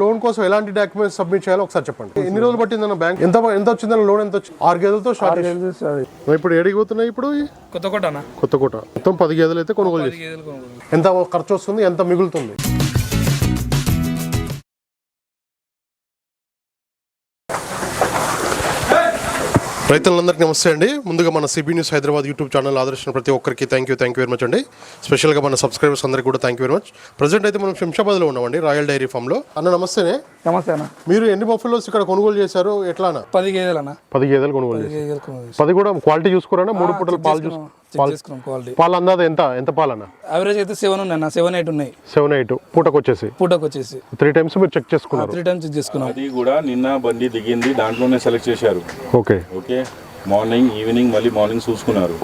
Loan కోసం ఎలాంటి documents submit చేయాలో ఒకసారి చెప్పండి. ఎన్ని రోజులు పట్టిందన్న బ్యాంక్? ఎంత ఎంత వచ్చిందన్న లోన్ ఎంత వచ్చింది ఆరు గేదెలతో ఇప్పుడు ఏడికి పోతున్నాయి ఇప్పుడు? కొత్త కోట కొత్త కోట. మొత్తం పది గేదెలు అయితే కొనుగోలు ఎంత ఖర్చు వస్తుంది ఎంత మిగులుతుంది? రైతులందరికీ నమస్తే అండి. ముందుగా మన CB news Hyderabad YouTube channel ఆదర్శించిన ప్రతి ఒక్కరికి thank you thank you very much అండి. స్పెషల్గా మన సబ్స్క్రైబర్స్ అందరికీ కూడా thank you very much present అయితే మనం శంషాబాద్లో ఉన్నామండి రాయల్ డైరీ ఫామ్లో అన్న నమస్తేనే. నమస్తే అన్న. మీరు ఎన్ని బఫెలోస్ ఇక్కడ కొనుగోలు చేశారు? ఎట్లానా పది గేదెలు అన్న. పది గేదెలు కొనుగోలు చేశారు. గేదెలు కొనుగోలు పది కూడా క్వాలిటీ చూసుకురా మూడు పూటలు పాలు చేసుకున్నాం. క్వాలిటీ పాలు అందాద ఎంత? ఎంత పాలన్న యావరేజ్ అయితే సెవెన్ ఉన్నాయి అన్న. సెవెన్ ఎయిట్ ఉన్నాయి. సెవెన్ ఎయిట్ పూటకు వచ్చేసి? పూటకు వచ్చేసి. త్రీ టైమ్స్ మీరు చెక్ చేసుకున్నారు. త్రీ టైమ్స్ చెక్ చేసుకున్నాం. అది కూడా నిన్న బండి దిగింది దాంట్లోనే సెలెక్ట్ చేశారు. ఓకే ఓకే మార్నింగ్ ఈవినింగ్ మళ్ళీ మార్నింగ్ చూసుకున్నారు.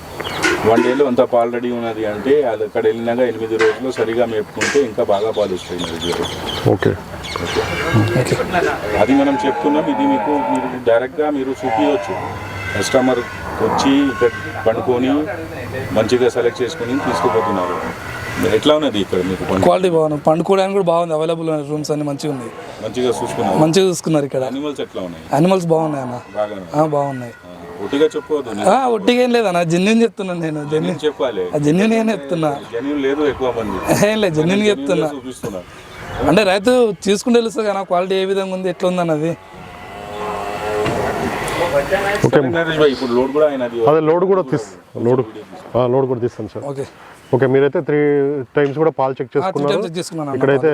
వన్ డేలో అంత పాలు రెడీ ఉన్నది అంటే అది అక్కడ వెళ్ళినాక ఎనిమిది రోజులు సరిగా మేపుకుంటే ఇంకా బాగా పాలు వస్తాయి. ఓకే. అది మనం చెప్తున్నాం ఇది మీకు మీరు డైరెక్ట్గా మీరు చూపించవచ్చు కస్టమర్ వచ్చి ఇక్కడ పండుకొని మంచిగా సెలెక్ట్ చేసుకొని తీసుకుపోతున్నారు. ఎట్లా ఉన్నది ఇక్కడ మీకు క్వాలిటీ బాగుంది. పండుకోవడానికి కూడా బాగుంది. అవైలబుల్ ఉన్నాయి. రూమ్స్ అన్ని మంచిగా ఉన్నాయి. మంచిగా చూసుకున్నారు. మంచిగా చూసుకున్నారు ఇక్కడ. అనిమల్స్ ఎట్లా ఉన్నాయి? అనిమల్స్ బాగున్నాయి అన్న. బాగున్నాయి. ఒట్టిగా చెప్పవద్దు. ఆ, ఒట్టిగా ఏం లేదన్న. జెన్యున్ చెప్తున్నాను నేను. జెన్యున్ చెప్పాలి. జెన్యున్ ఏం చెప్తున్నా. జెన్యున్ లేదు ఎక్కువ మంది. ఏం లేదు జెన్యున్ చెప్తున్నా. అంటే రైతు చూసుకుంటే తెలుస్తుంది కదా క్వాలిటీ ఏ విధంగా ఉంది ఎట్లా ఉంది అన్నది. ఓకే. ఇప్పుడు లోడ్ కూడా అయినది. అదే లోడ్ కూడా తీస్ లోడ్ లోడ్ కూడా తీస్తాను సార్. ఓకే. ఓకే మీరైతే త్రీ టైమ్స్ కూడా పాలు చెక్ చేసుకున్నారు. ఇక్కడైతే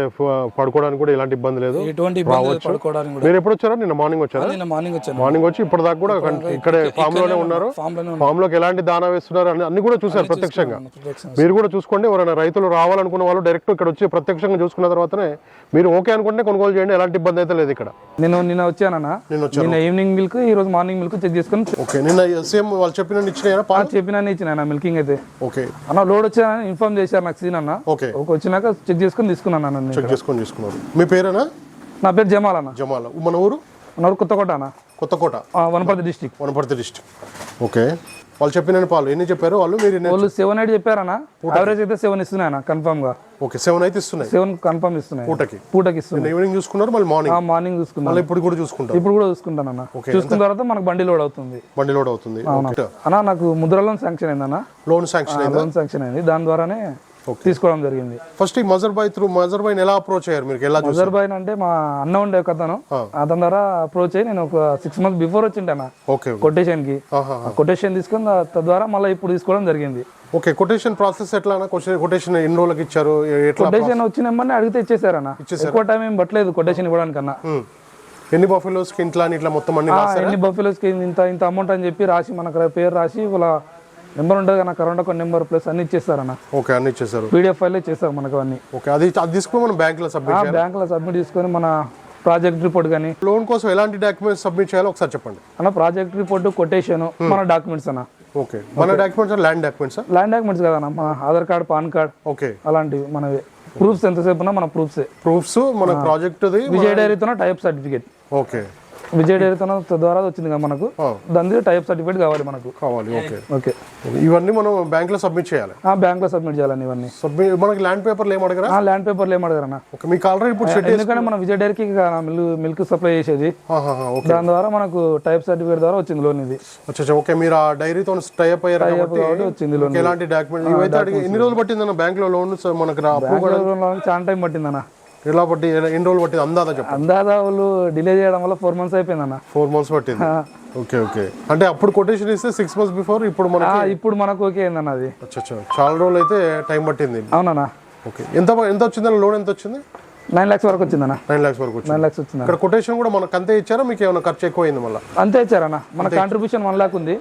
పడుకోవడానికి కూడా ఎలాంటి ఇబ్బంది లేదు. ఎటువంటి పడుకోవడానికి మీరు ఎప్పుడు వచ్చారా? నిన్న మార్నింగ్ వచ్చారా? నిన్న మార్నింగ్ వచ్చాను. మార్నింగ్ వచ్చి ఇప్పటిదాకా కూడా ఇక్కడే ఫామ్లోనే ఉన్నారు. ఫామ్లోకి ఎలాంటి దానా వేస్తున్నారు అని అన్ని కూడా చూసారు ప్రత్యక్షంగా. మీరు కూడా చూసుకోండి. ఎవరైనా రైతులు రావాలనుకున్న వాళ్ళు డైరెక్ట్ ఇక్కడ వచ్చి ప్రత్యక్షంగా చూసుకున్న తర్వాతనే మీరు ఓకే అనుకుంటే కొనుగోలు చేయండి. ఎలాంటి ఇబ్బంది అయితే లేదు ఇక్కడ. నేను నిన్న వచ్చానన్న నిన్న ఈవినింగ్ మిల్క్ ఈ రోజు మార్నింగ్ మిల్క్ చెక్ చేసుకొని ఓకే నిన్న సేమ్ వాళ్ళు చెప్పిన ఇచ్చినాయా? పాలు? చెప్పిన ఇచ్చిన మిల్కింగ్ అయితే. ఓకే అన్న లోడ్ వచ్చా ఇన్ఫార్మ్ చేశారు నాకు సీన్ అన్న. ఓకే. వచ్చినాక చెక్ చేసుకొని తీసుకున్నాను అన్న నేను చెక్ చేసుకొని తీసుకున్నారు మీ పేరేనా? నా పేరు జమాల్ అన్న. జమాల. మన ఊరు? నా ఊరు కొత్తకోట అన్న. Kothakota. Wanaparthy district Wanaparthy district okay. వాళ్ళు చెప్పిన పాలు. ఎన్ని చెప్పారు వాళ్ళు? మీరు వాళ్ళు సెవెన్ ఎయిట్ చెప్పారన్న. యావరేజ్ అయితే సెవెన్ ఇస్తున్నాయి అన్న కన్ఫామ్గా. ఓకే సెవెన్ అయితే ఇస్తున్నాయి. సెవెన్ కన్ఫామ్ ఇస్తున్నాయి. పూటకి. పూటకి ఇస్తున్నాయి. ఈవినింగ్ చూసుకున్నారు మళ్ళీ మార్నింగ్ మార్నింగ్ చూసుకున్నాను. మళ్ళీ ఇప్పుడు కూడా చూసుకుంటారు. ఇప్పుడు కూడా చూసుకుంటాను అన్న. చూసుకున్న తర్వాత మనకు బండి లోడ్ అవుతుంది. బండి లోడ్ అవుతుంది. అన్న నాకు ముద్ర లోన్ శాంక్షన్ అయిందన్న లోన్ శాంక్షన్ అయింది? లోన్ శాంక్షన్ అయింది. దాని ద్వారానే తీసుకోవడం జరిగింది. ఫస్ట్ ఈ మజర్ బాయ్ త్రూ మజర్ బాయ్ ఎలా అప్రోచ్ అయ్యారు మీరు? ఎలా అజర్బైన్ అంటే మా అన్న ఉండే ఒక అతను. అతని ద్వారా అప్రోచ్ అయ్యి నేను ఒక సిక్స్ మంత్స్ బిఫోర్ వచ్చిండే ఓకే కొటేషన్కి. కొటేషన్ తీసుకుని తద్వారా మళ్ళీ ఇప్పుడు తీసుకోవడం జరిగింది. ఓకే కొటేషన్ ప్రాసెస్ ఎట్లా కొటేషన్ ఎన్ని రోజులకి ఇచ్చారు? కొటేషన్ వచ్చినమ్మని అడిగితే ఇచ్చేసారన్న ఎక్కువ టైం ఏం పట్టలేదు కొటేషన్ ఇవ్వడానికన్నా ఉమ్. ఎన్ని బఫెలోస్కి ఇంట్లో ఇట్లా మొత్తం అన్ని? ఎన్ని బఫెలోస్కి ఇంత ఇంత అమౌంట్ అని చెప్పి రాసి మనకు పేరు రాసి వాళ్ళ నెంబర్ ఉంటుంది కదా కరెంట్ అకౌంట్ నెంబర్ ప్లస్ అన్ని ఇచ్చేస్తారన్న ఓకే అన్ని ఇచ్చేసారు పీడిఎఫ్ ఫైల్ చేస్తారు మనకు అన్ని ఓకే అది అది తీసుకుని మనం బ్యాంక్లో సబ్మిట్ బ్యాంకులో సబ్మిట్ చేసుకొని మన ప్రాజెక్ట్ రిపోర్ట్ కానీ. లోన్ కోసం ఎలాంటి డాక్యుమెంట్స్ సబ్మిట్ చేయాలో ఒకసారి చెప్పండి. అన్న ప్రాజెక్ట్ రిపోర్ట్ కొటేషన్ మన డాక్యుమెంట్స్ అన్న. ఓకే మన documents land documents? Land documents కదా అన్న మన Aadhaar card PAN card okay. అలాంటివి మనవి. ప్రూఫ్స్ ఎంతసేపు ఉన్నా మన ప్రూఫ్సే. ప్రూఫ్స్ మన ప్రాజెక్ట్ది విజయ్ డైరీతో టైప్ సర్టిఫికేట్. ఓకే. విజయ్ డైరీతో ద్వారా వచ్చింది కదా మనకు. దాని టైప్ సర్టిఫికేట్ కావాలి మనకు. కావాలి ఓకే. ఓకే. ఇవన్నీ మనం బ్యాంక్లో సబ్మిట్ చేయాలి. ఆ బ్యాంక్లో సబ్మిట్ చేయాలని ఇవన్నీ. సబ్మిట్ మనకి ల్యాండ్ పేపర్లు ఏం అడగరా? ఆ ల్యాండ్ పేపర్లు ఏం అడగరన్న ఓకే మీకు ఆల్రెడీ ఇప్పుడు షెడ్ ఎందుకంటే మన విజయ్ డైరీకి మిల్క్ మిల్క్ సప్లై చేసేది. ఓకే. దాని ద్వారా మనకు టైప్ సర్టిఫికేట్ ద్వారా వచ్చింది లోన్ ఇది. అచ్చా ఓకే మీరు ఆ డైరీతో టైప్ అయ్యారు కాబట్టి వచ్చింది లోన్ ఎలాంటి డాక్యుమెంట్ ఇవైతే అడిగి ఎన్ని రోజులు పట్టిందన్న బ్యాంక్లో లోన్ మనకు చాలా టైం పట్టిందన్న. ఎలా పట్టి ఎన్ని రోజులు పట్టింది అందాదా చెప్పండి అందాదా వాళ్ళు డిలే చేయడం వల్ల ఫోర్ మంత్స్ అయిపోయిందన్న. ఫోర్ మంత్స్ పట్టింది. Okay okay. అంటే అప్పుడు కొటేషన్ ఇస్తే సిక్స్ మంత్స్ బిఫోర్ ఇప్పుడు మన ఇప్పుడు మనకు ఓకే అయిందన్న అది. అచ్చా చాలా రోజులు అయితే టైం పట్టింది. అవునన్నా. ఓకే. ఎంత ఎంత వచ్చిందన్న లోన్ ఎంత వచ్చింది? నైన్ లాక్స్ వరకు వచ్చిందన్న. నైన్ లాక్స్ వరకు వచ్చింది. నైన్ లాక్స్ వచ్చిందన్న. ఇక్కడ కొటేషన్ కూడా మనకు అంతే ఇచ్చారా? మీకు ఏమైనా ఖర్చు ఎక్కువ అయింది మళ్ళీ? అంతే ఇచ్చారన్న. మన కాంట్రిబ్యూషన్ వన్ లాక్ ఉంది.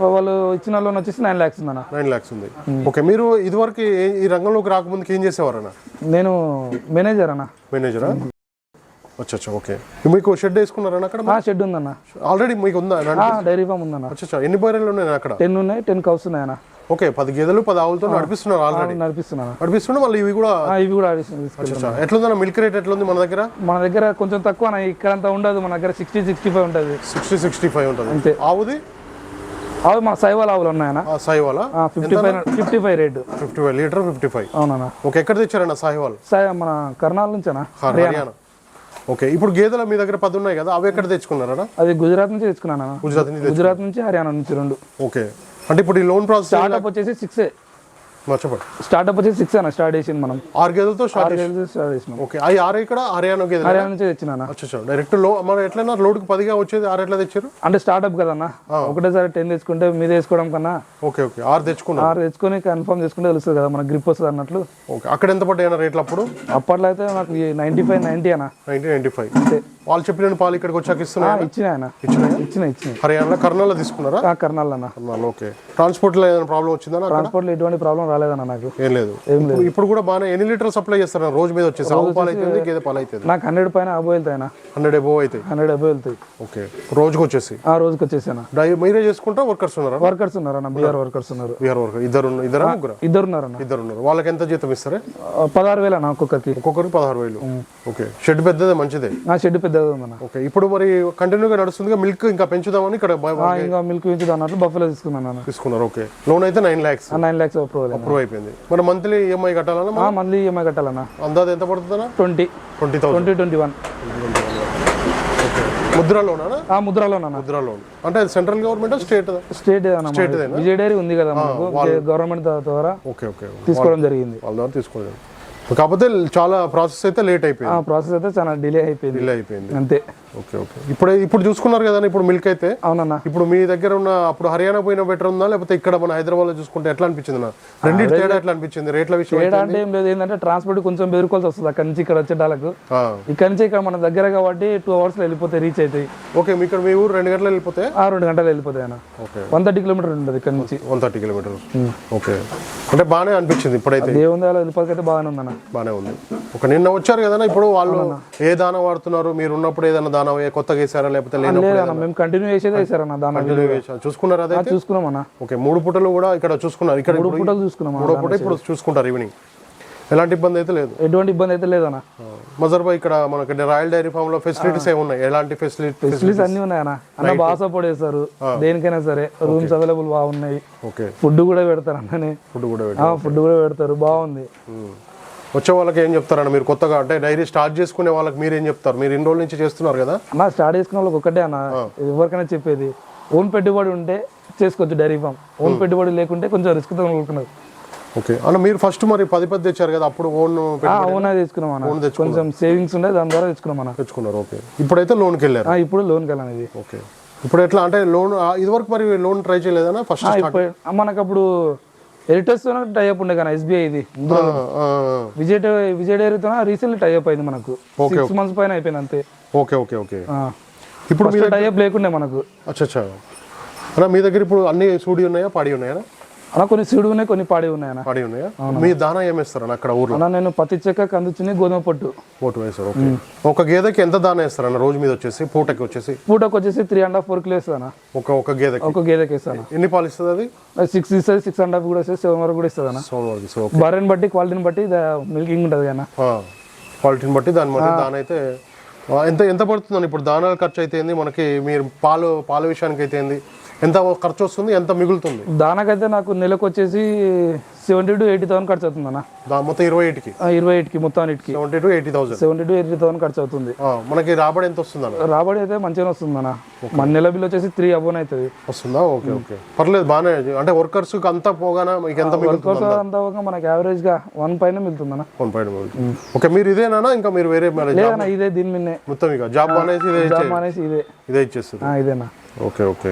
వాళ్ళు ఇచ్చిన లోన్ వచ్చేసి నైన్ లాక్స్ ఉందన్న. నైన్ లాక్స్ ఉంది. ఓకే మీరు ఇదివరకు ఏ- ఈ రంగంలోకి రాకముందుకు ఏం చేసేవారన్న? నేను మేనేజర్ అన్న. మేనేజరా అచ్చా అచ్చా ఓకే మీకు షెడ్ వేసుకున్నారన్న అక్కడ ఆ షెడ్ ఉందన్న. ఆల్రెడీ మీకు ఉందా? ఆ, డైరీ ఫామ్ ఉందన్న. అచ్చా అచ్చా ఎన్ని బర్రెలు ఉన్నాయి అక్కడ? టెన్ ఉన్నాయి టెన్ కౌస్ ఉన్నాయన్న. ఓకే పది గేదెలు పది ఆవులతో నడిపిస్తున్నారు ఆల్రెడీ నడిపిస్తున్నాను. నడిపిస్తుండే మళ్ళీ ఇవి కూడా ఆ, ఇవి కూడా అచ్చా అచ్చా ఎట్లుందన్న మిల్క్ రేట్ ఎట్లుంది మన దగ్గర? మన దగ్గర కొంచెం తక్కువ అన్న ఇక్కడంతా ఉండదు మన దగ్గర సిక్స్టీ సిక్స్టీ ఫైవ్ ఉంటుంది. సిక్స్టీ సిక్స్టీ ఫైవ్ ఉంటుంది. అంతే. ఆవుది? అవి మన సైవాల్ ఆవులు ఉన్నాయన్న. ఆ Sahiwal fifty five fifty five rate. Fifty five litre fifty five అవునన్నా. ఓకే ఎక్కడ తెచ్చారన్న సాయివాల్ సాయి మన కర్నాల్ నుంచేనా? హర్యానా. ఓకే ఇప్పుడు గేదెలు మీ దగ్గర పది ఉన్నాయి కదా అవి ఎక్కడ తెచ్చుకున్నారా అది గుజరాత్ నుంచి తెచ్చుకున్నాను. గుజరాత్ నుంచి గుజరాత్ నుంచి హర్యానా నుంచి రెండు. ఓకే అంటే ఇప్పుడు ఈ లోన్ ప్రాసెస్ స్టార్ట్అప్ వచ్చేసి సిక్స్ స్టార్ట్అప్ వచ్చేసి సిక్స్ అన్న స్టార్ట్ చేసింది మనం. ఆరు గేదెలతో స్టార్ట్ స్టార్ట్ చేసినాం. ఓకే అవి ఆరు ఇక్కడ హర్యానా గేదెలు? హర్యానా నుంచి తెచ్చినా డైరెక్ట్లో మన ఎట్లయినా లోడ్కి పదిగా వచ్చేది ఆరు ఎట్లా తెచ్చారు? అంటే స్టార్ట్అప్ కదన్న ఒకటేసారి టెన్ తెచ్చుకుంటే మీద వేసుకోవడం కన్నా ఓకే ఓకే. ఆరు తెచ్చుకున్నారు ఆరు తెచ్చుకొని కన్ఫర్మ్ చేసుకుంటే తెలుస్తుంది కదా మన గ్రిప్ వస్తుంది అన్నట్లు. ఓకే అక్కడ ఎంత పడ్డాయి రేట్లు అప్పుడు? అప్పట్లో అయితే నాకు నైన్టీ ఫైవ్ నైన్టీ అన్న. నైన్టీన్ నైన్టీ ఫైవ్ వాళ్ళు చెప్పిన పాలు ఇక్కడికి వచ్చాక ఆ, ఇస్తున్నారు ఇచ్చిన ఆయన ఇచ్చిన ఇచ్చిన హర్యానా కర్నూలు తీసుకున్నారా? కర్నాల్ అన్న. కర్నూలు ఓకే. ట్రాన్స్పోర్ట్లో ఏదైనా ప్రాబ్లం వచ్చిందా ట్రాన్స్పోర్ట్లో ఎటువంటి ప్రాబ్లం రాలేదన్న నాకు. ఏం లేదు. ఇప్పుడు- ఇప్పుడు కూడా బాగానే ఎన్ని లీటర్ సప్లై చేస్తారు? రోజు మీద వచ్చేసి ఆవు పాలు అయితే గేదె పాలు అయితే నాకు హండ్రెడ్ పైన అబో వెళ్తాయి ఆయన హండ్రెడ్ ఎబో అవుతాయి. హండ్రెడ్ అబో వెళ్తాయి. ఓకే. రోజుకి వచ్చేసి? ఆ రోజుకి వచ్చేసాను. మీరే చేసుకుంటా వర్కర్స్ ఉన్నారా? వర్కర్స్ ఉన్నారు అన్న బీఆర్ వర్కర్స్ ఉన్నారు. బీఆర్ వర్కర్ ఇద్దరు ఇద్దరా ముగ్గురా? ఇద్దరు ఉన్నారన్న. ఇద్దరు ఉన్నారు. వాళ్ళకి ఎంత జీతం ఇస్తారా? పదహారు వేలు అన్న ఒక్కొక్కరికి. ఒక్కొక్కరికి పదహారు వేలు. ఓకే. షెడ్ పెద్దదే మంచిదే? నా షెడ్ పెద్దగా ఉందన్న ఓకే. ఇప్పుడు మరి కంటిన్యూగా నడుస్తుందిగా మిల్క్ ఇంకా పెంచుదామని ఇక్కడ ఇంకా మిల్క్ పెంచుదా అన్నట్లు బఫెలో తీసుకున్నాను తీసుకున్నారు. ఓకే. లోన్ అయితే nine lakhs nine lakhs approval approve అయిపోయింది. మరి మంత్లీ ఈఎంఐ కట్టాలన్నా మంత్లీ ఈఎంఐ కట్టాలన్న. అందాది ఎంత పడుతుందన్నా? Twenty. Twenty twenty twenty one. Mudra లోనా ఆ ముద్రలోనన్న ముద్రా లోన్. అంటే సెంట్రల్ గవర్నమెంట్ స్టేట్ స్టేట్ అన్న విజయ్ డైరీ ఉంది కదా గవర్నమెంట్ ద్వారా ఓకే ఓకే. తీసుకోవడం జరిగింది. వాళ్ళ ద్వారా తీసుకోలేదు కాకపోతే చాలా ప్రాసెస్ అయితే లేట్ అయిపోయింది. ప్రాసెస్ అయితే చాలా డిలే అయిపోయింది. డిలే అయిపోయింది. అంతే. Okay okay. ఇప్పుడు ఇప్పుడు చూసుకున్నారు కదా ఇప్పుడు మిల్క్ అయితే. అవునన్న. ఇప్పుడు మీ దగ్గర ఉన్న అప్పుడు హర్యానా పోయిన బెటర్ ఉందా? లేకపోతే ఇక్కడ మన హైదరాబాద్లో చూసుకుంటే ఎట్లా అనిపించింది నా రెండింటి తేడా ఎట్లా అనిపించింది? రేట్ల విషయం తేడా అంటే ఏం లేదు. ఏంటంటే ట్రాన్స్పోర్ట్ కొంచెం బెదురుకోవాల్సి వస్తుంది అక్కడ నుంచి ఇక్కడ వచ్చేటాలకు ఇక్కడ నుంచి ఇక్కడ మన దగ్గర కాబట్టి టూ అవర్స్లో వెళ్ళిపోతే రీచ్ అవుతాయి ఓకే మీ ఇక్కడ మీ ఊరు రెండు గంటలు వెళ్ళిపోతే? ఆ రెండు గంటలు వెళ్ళిపోతాయి అన్న. ఓకే. వన్ థర్టీ కిలోమీటర్ ఉంటుంది ఇక్కడ నుంచి. One thirty kilometres okay. అంటే బాగానే అనిపించింది ఇప్పుడైతే. దేవుంది అలా వెళ్ళిపోతే బాగానే ఉందన్న. బాగానే ఉంది. ఒక నిన్న వచ్చారు కదా ఇప్పుడు వాళ్ళు ఏ దాన వాడుతున్నారు? మీరు ఉన్నప్పుడు ఏదైనా దాన కొత్తగా వేసారా లేకపోతే లేదన్న మేము కంటిన్యూ చేసేదే వేసారన్న దాని? చూసుకున్నారా అదే చూసుకున్నాం అన్న. ఓకే మూడు పూటలు కూడా ఇక్కడ చూసుకున్నారు. ఇక్కడ మూడు పూటలు చూసుకున్నాం. మూడో పూట ఇప్పుడు చూసుకుంటారు ఈవినింగ్ ఎలాంటి ఇబ్బంది అయితే లేదు. ఎటువంటి ఇబ్బంది అయితే లేదన్న. మజర్బాయ్ ఇక్కడ మనకి రాయల్ డైరీ ఫామ్లో ఫెసిలిటీస్ ఏ ఉన్నాయి? ఎలాంటి ఫెసిలిటీ ఫెసిలిటీస్ అన్ని ఉన్నాయి అన్న బాగా సపోర్ట్ చేస్తారు దేనికైనా సరే. రూమ్స్ అవైలబుల్ బాగున్నాయి. ఓకే. ఫుడ్ కూడా పెడతారు అన్ననే ఫుడ్ కూడా ఫుడ్ కూడా పెడతారు. బాగుంది. వచ్చే వాళ్ళకి ఏం చెప్తారన్న మీరు కొత్తగా అంటే డైరీ స్టార్ట్ చేసుకునే వాళ్ళకి మీరు ఏం చెప్తారు? మీరు ఇన్ని రోజుల నుంచి చేస్తున్నారు కదా? అన్న స్టార్ట్ చేసుకున్న వాళ్ళకి ఒకటే అన్న. ఎవరికైనా చెప్పేది ఓన్ పెట్టుబడి ఉంటే చేసుకోవచ్చు డైరీ ఫామ్. ఓన్ పెట్టుబడి లేకుంటే కొంచెం రిస్క్తో కూడుకున్నది ఓకే. అన్న మీరు ఫస్ట్ మరి పది పది తెచ్చారు కదా అప్పుడు ఓన్ ఓన్ తెచ్చుకున్నాం అన్న. కొంచెం సేవింగ్స్ ఉండే దాని ద్వారా తెచ్చుకున్నాం అన్న. తెచ్చుకున్నారు ఓకే. ఇప్పుడైతే లోన్కి వెళ్ళారు? ఇప్పుడు లోన్ వెళ్ళాను ఇది. ఓకే. ఇప్పుడు ఎట్లా అంటే లోన్ ఇదివరకు మరి లోన్ ట్రై చేయలేదన్నా ఫస్ట్ మనకు అప్పుడు ఎడిటర్స్తో టైఅప్ ఉండే కానీ ఎస్బీఐ ఇది. విజయ్ విజయ్ డైరీతో రీసెంట్లీ టైఅప్ అయింది మనకు. సిక్స్ మంత్స్ పైన అయిపోయింది అంతే. Okay okay okay. ఇప్పుడు టైఅప్ లేకుండే మనకు. అచ్చా అచ్చా మీ దగ్గర ఇప్పుడు అన్ని సూడి ఉన్నాయా? పాడి ఉన్నాయా? అలా కొన్ని సీడు ఉన్నాయి కొన్ని పాడి ఉన్నాయి అన్న. పాడి ఉన్నాయా? మీ దానా ఏమేస్తారన్న అక్కడ ఊర్లో? అన్న నేను పత్తి చెక్క కందుచుని గోధుమ పొట్టు. ఓటు వేస్తారు ఓకే. ఒక గేదెకి ఎంత దానా వేస్తారన్న రోజు మీద వచ్చేసి పూటకి వచ్చేసి? పూటకు వచ్చేసి three and half four kilo ఒక ఒక గేదెకి? ఒక గేదెకి ఇస్తాను ఎన్ని పాలు ఇస్తుంది అది? సిక్స్ ఇస్తుంది సిక్స్ అండ్ హాఫ్ కూడా ఇస్తుంది సెవెన్ వరకు కూడా ఇస్తుంది అన్న. సోమవారం సో ఓకే. బర్రెని బట్టి క్వాలిటీని బట్టి మిల్కింగ్ ఉంటుంది కానీ క్వాలిటీని బట్టి దాన్ని బట్టి దాని అయితే ఎంత ఎంత పడుతుందని ఇప్పుడు దానాల ఖర్చు అయితే మనకి మీరు పాలు పాల విషయానికి అయితే ఏంది? ఎంత ఖర్చు వస్తుంది ఎంత మిగులుతుంది? దానికైతే నాకు నెలకు వచ్చేసి సెవెంటీ టు ఎయిటీ థౌసండ్ ఖర్చు అవుతుంది అన్న. దా మొత్తం ఇరవై ఎయిట్కి ఆ, ఇరవై ఎయిట్కి మొత్తం ఇటుకి seventy two eighty thousand seventy two eighty thousand ఖర్చు అవుతుంది. మనకి రాబడి ఎంత వస్తుంది అన్న? రాబడి అయితే మంచిగానే వస్తుంది అన్న. మన నెల బిల్ వచ్చేసి త్రీ అబోన్ అవుతుంది. వస్తుందా? Okay okay. పర్లేదు బాగానే అంటే వర్కర్స్ అంతా పోగానే మీకు ఎంత వర్కౌట్ అంతా? ఒక మనకి యావరేజ్గా వన్ పైన మిగులుతుంది అన్న. వన్ మిగులుతుంది. ఓకే మీరు ఇదేనా ఇంకా మీరు వేరే లేదన్న ఇదే దీని మొత్తం ఇక. జాబ్ అనేసి ఇదే ఇదే. ఇచ్చేస్తుంది ఇదేనా? Okay okay.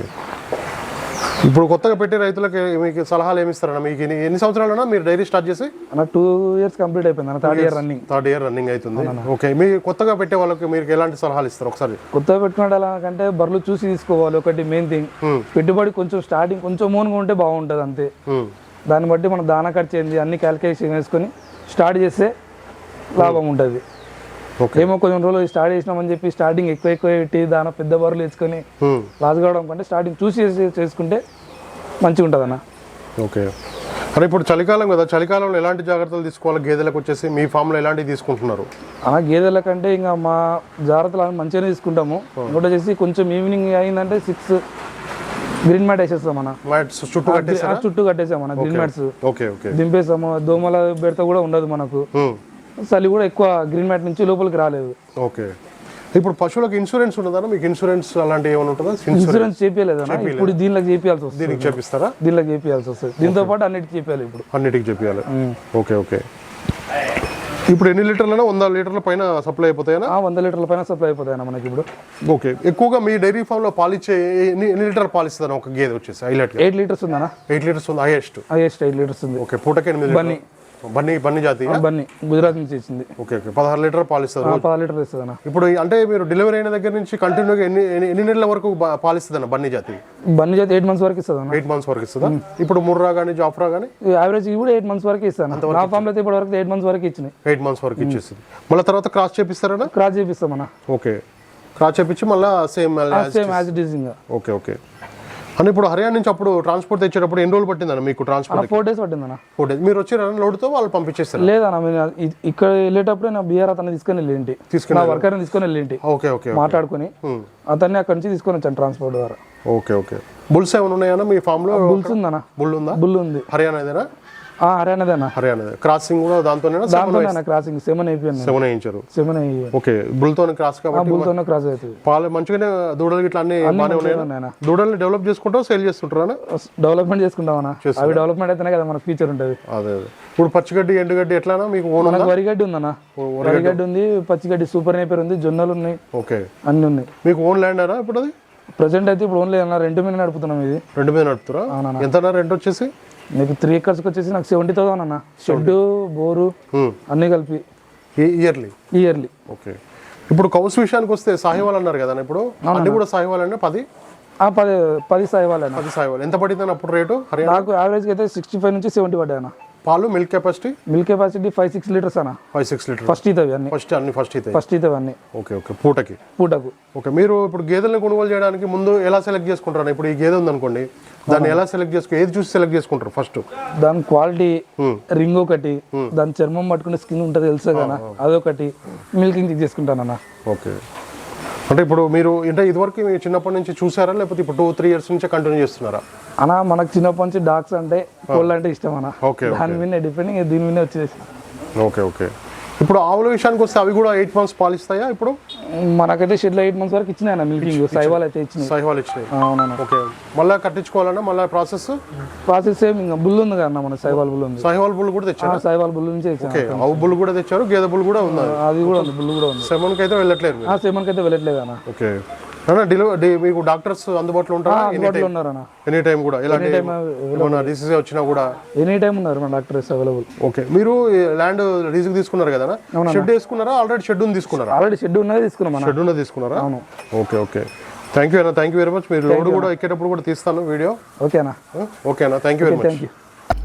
ఇప్పుడు కొత్తగా పెట్టే రైతులకు మీకు సలహాలు ఏమి ఇస్తారన్న మీకు ఎన్ని- సంవత్సరాలన్నా మీరు డైరీ స్టార్ట్ చేసి? అన్న టూ ఇయర్స్ కంప్లీట్ అయిపోయింది అన్న third year running third year running అవుతుంది ఓకే మీ కొత్తగా పెట్టే వాళ్ళకి మీరు ఎలాంటి సలహాలు ఇస్తారు ఒకసారి? కొత్తగా పెట్టుకునే బర్రెలు చూసి తీసుకోవాలి ఒకటి మెయిన్ థింగ్ Hmm. పెట్టుబడి కొంచెం స్టార్టింగ్ కొంచెం మోనుగా ఉంటే బాగుంటుంది అంతే. Hmm. దాన్ని బట్టి మన దానా ఖర్చు ఏంది అన్ని క్యాలిక్యులేషన్ వేసుకొని స్టార్ట్ చేస్తే లాభం ఉంటుంది. ఏమో కొంచెం రోజులు స్టార్ట్ చేసినామని చెప్పి స్టార్టింగ్ ఎక్కువ ఎక్కువ పెట్టి దాని పెద్ద బర్రెలు వేసుకొని Hmm. లాస్ కావడం కంటే స్టార్టింగ్ చూసి చేసి- చేసుకుంటే మంచిగా ఉంటుంది అన్న ఓకే అరే ఇప్పుడు చలికాలం కదా చలికాలంలో ఎలాంటి జాగ్రత్తలు తీసుకోవాలి? గేదెలకు వచ్చేసి మీ ఫామ్లో ఎలాంటివి తీసుకుంటున్నారు? ఆ గేదెల కంటే ఇంకా మా జాగ్రత్తలు మంచిగానే తీసుకుంటాము. ఇంకోటి వచ్చేసి కొంచెం ఈవినింగ్ అయిందంటే సిక్స్ గ్రీన్ మ్యాట్ వేసేస్తాం మ్యాట్స్ చుట్టూ చుట్టూ కట్టేసాం మన గ్రీన్ మ్యాట్స్ ఓకే ఓకే దింపేసాము దోమల బెడత కూడా ఉండదు మనకు. Hmm. చలి కూడా ఎక్కువ గ్రీన్ మ్యాట్ నుంచి లోపలికి రాలేదు. ఓకే. ఇప్పుడు పశువులకు ఇన్సూరెన్స్ ఉన్నదా? మీకు ఇన్సూరెన్స్ అలాంటివి ఏమైనా ఉంటుందా? ఇన్సూరెన్స్ చేపియలేదన్నా ఇప్పుడు దీనిలోకి చేపియాల్సి వస్తుంది. దీనికి చేపిస్తారా? దీనిలోకి చేపియాల్సి వస్తుంది. దీంతో పాటు అన్నిటికి చేపియాలి ఇప్పుడు. అన్నిటికి చెప్పాలి ఓకే ఓకే. ఇప్పుడు ఎన్ని లీటర్లైనా వంద లీటర్ల పైన సప్లై అయిపోతాయనా? ఆ వంద లీటర్ల పైన సప్లై అయిపోతాయన్న మనకి ఇప్పుడు. ఓకే. ఎక్కువగా మీ డైరీ ఫామ్లో పాలిచ్చే ఎన్ని ఎన్ని లీటర్ పాలిస్తుంది ఒక గేదె వచ్చేసి హైలైట్ ఎయిట్ లీటర్స్ ఉందన్నా. ఎయిట్ లీటర్స్ ఉంది హైయెస్ట్ హైయెస్ట్ ఎయిట్ లీటర్స్ ఉంది. ఓకే పూటకి ఎనిమిది బన్నీ. బన్నీ బన్నీ జాతి బన్నీ. గుజరాత్ నుంచి ఇచ్చింది. Okay okay. పదహారు లీటర్ పాలిస్తుంది ఆ, పది లీటర్ ఇస్తుందన్న. ఇప్పుడు అంటే మీరు డెలివరీ అయిన దగ్గర నుంచి కంటిన్యూగా ఎన్ని ఎన్ని- నెలల వరకు పాలిస్తుంది అన్న బన్నీ జాతి? బన్నీ చేతి ఎయిట్ మంత్స్ వరకు ఇస్తుందన్న. ఎయిట్ మంత్స్ వరకు ఇస్తుందా? ఇప్పుడు ముర్రా కానీ జాఫ్రా కానీ యావరేజ్ కూడా ఎయిట్ మంత్స్ వరకు ఇస్తాను. నా ఫామ్లో అయితే ఇప్పటి వరకు ఎయిట్ మంత్స్ వరకు ఇచ్చినాయి. ఎయిట్ మంత్స్ వరకు ఇచ్చేస్తుంది. మళ్ళీ తర్వాత క్రాస్ చేపిస్తారా క్రాస్ చేపిస్తామన్న. ఓకే. క్రాస్ చేపించి మళ్ళీ same same as it is okay okay. అని ఇప్పుడు హర్యానా నుంచి అప్పుడు ట్రాన్స్పోర్ట్ తెచ్చేటప్పుడు ఎన్ని రోజులు పట్టిందన్న మీకు ట్రాన్స్పోర్ట్ ఫోర్ డేస్ పట్టిందన్న. ఫోర్ డేస్ మీరు వచ్చారా లోడ్తో వాళ్ళు పంపించేస్తారు? లేదన్న ఇ- ఇక్కడ వెళ్ళేటప్పుడే నా బీఆర్ అతన్ని తీసుకొని వెళ్ళేంటి తీసుకుని నా వర్కర్ని తీసుకొని వెళ్ళేంటి ఓకే ఓకే మాట్లాడుకొని అతన్ని అక్కడి నుంచి తీసుకొని వచ్చాను ట్రాన్స్పోర్ట్ ద్వారా. Okay okay. బుల్స్ ఏమైనా ఉన్నాయన్నా మీ ఫామ్లో? బుల్స్ ఉందన్న. బుల్ ఉందా? బుల్ ఉంది. హర్యానా ఏదైనా హర్యానాదేనా? హర్యానా క్రాసింగ్ కూడా దాంతోనేనా? దాంతో నా క్రాసింగ్ సెవెన్ అయిపోయాను సెవెన్ వేయించారు సెవెన్ అయిపోయాను ఓకే బుల్తో క్రాస్ కాబట్టి బుల్తోనే క్రాస్ అవుతుంది. పాలు మంచిగానే దూడలు ఇట్లా అన్ని బాగానే ఉన్నాయా. దూడల్ని డెవలప్ చేసుకుంటారా సేల్ చేస్తుంటారా డెవలప్మెంట్ చేసుకుంటామన్నా. అవి డెవలప్మెంట్ అయితేనే కదా మనకు ఫ్యూచర్ ఉంటుంది. అదే ఇప్పుడు పచ్చిగడ్డి ఎండుగడ్డి ఎట్లానా? మీకు ఓన్ వరిగడ్డి ఉందన్న. వరిగడ్డి. ఉంది పచ్చిగడ్డి సూపర్ నేపర్ ఉంది జొన్నలు ఉన్నాయి. ఓకే. అన్ని ఉన్నాయి. మీకు ఓన్ ల్యాండరా ఇప్పుడు అది ప్రజెంట్ అయితే ఇప్పుడు ఓన్లీ అన్న రెండు మీద నడుపుతున్నాం ఇది. రెండు మీద నడుపుతారా? ఎంత రెంట్ వచ్చేసి? మీకు త్రీ ఎకర్స్కి వచ్చేసి నాకు సెవెంటీ థౌసండ్ అన్న. Shed bore Hmm. అన్నీ కలిపి. ఇయర్లీ ఇయర్లీ ఓకే ఇప్పుడు కౌస్ విషయానికి వస్తే సాహివాల్ అన్నారు కదా ఇప్పుడు? అన్ని కూడా సాహివాల్ అంటే పది? పది పది సాయివాలన్న పది సాహివాల్. ఎంత పడిందని అప్పుడు రేటు? నాకు యావరేజ్కి అయితే సిక్స్టీ ఫైవ్ నుంచి సెవెంటీ పడ్డాయి అన్న. పాలు milk capacity milk capacity five six litres అన్న. ఫైవ్ సిక్స్ లీటర్ ఫస్ట్ ఇతవి అన్ని. ఫస్ట్ అన్ని ఫస్ట్ అయితే ఫస్ట్ ఇతవి అన్ని. ఓకే ఓకే పూటకి? పూటకు. ఓకే మీరు ఇప్పుడు గేదెలను కొనుగోలు చేయడానికి ముందు ఎలా సెలెక్ట్ చేసుకుంటారు? ఇప్పుడు ఈ గేదె ఉందనుకోండి దాన్ని ఎలా సెలెక్ట్ చేసుకో ఏది చూసి సెలెక్ట్ చేసుకుంటారు ఫస్ట్ దాని క్వాలిటీ రింగ్ ఒకటి దాని చర్మం పట్టుకునే స్కిన్ ఉంటుంది తెలుసా కదా? అదొకటి. మిల్కింగ్ చేసుకుంటానన్న. ఓకే అంటే ఇప్పుడు మీరు అంటే ఇదివరకు మీరు చిన్నప్పటి నుంచి చూసారా? లేకపోతే ఇప్పుడు టూ త్రీ ఇయర్స్ నుంచే కంటిన్యూ చేస్తున్నారా? అన్న మనకు చిన్నప్పటి నుంచి డాగ్స్ అంటే కోళ్ళు అంటే ఇష్టం అన్న. ఓకే దాని మీద డిపెండింగ్ దీని మీద వచ్చేసి ఓకే ఓకే. ఇప్పుడు ఆవుల విషయానికి వస్తే అవి కూడా ఎయిట్ మంత్స్ పాలిస్తాయా ఇప్పుడు? మనకైతే షెడ్లో ఎయిట్ మంత్స్ వరకు ఇచ్చినాయి మిల్కింగ్ సైవాల్ అయితే ఇచ్చినాయి. సహివాల్ ఇచ్చినాయి. అవునన్న ఓకే. మళ్ళీ కట్టించుకోవాలన్నా మళ్ళీ ప్రాసెస్ ప్రాసెస్ సేమ్ ఇంకా బుల్ ఉంది కదా మన సైవాల్ బుల్ ఉంది. సహివాల్ బుల్ కూడా తెచ్చారు? సైవాల్ బుల్ నుంచే ఓకే. ఆవు బుల్ కూడా తెచ్చారు గేదె బుల్ కూడా ఉంది. అది కూడా ఉంది బుల్ కూడా ఉంది. సెవెన్కి అయితే వెళ్ళట్లేదు సెవెన్కి అయితే వెళ్ళట్లేదు అన్న. ఓకే. డెలివరీ మీకు డాక్టర్స్ అందుబాటులో ఉంటారా? అందుబాటులో ఉన్నారు అన్న ఎనీ టైం కూడా? ఇలాంటి ఏమైనా డిసీజ్ వచ్చినా కూడా? ఎనీ టైం ఉన్నారు మన డాక్టర్స్ అవైలబుల్ ఓకే మీరు ల్యాండ్ లీజుకి తీసుకున్నారు కదా షెడ్ వేసుకున్నారా? ఆల్రెడీ షెడ్ ఉంది తీసుకున్నారా? ఆల్రెడీ షెడ్ ఉన్నది తీసుకున్నాం షెడ్ ఉన్నది తీసుకున్నారా? ఓకే ఓకే థ్యాంక్ యూ అన్న థ్యాంక్ యూ వెరీ మచ్ మీరు రోడ్ కూడా ఎక్కేటప్పుడు కూడా తీస్తాను వీడియో. ఓకేనా ఓకే అన్న thank you very much thank you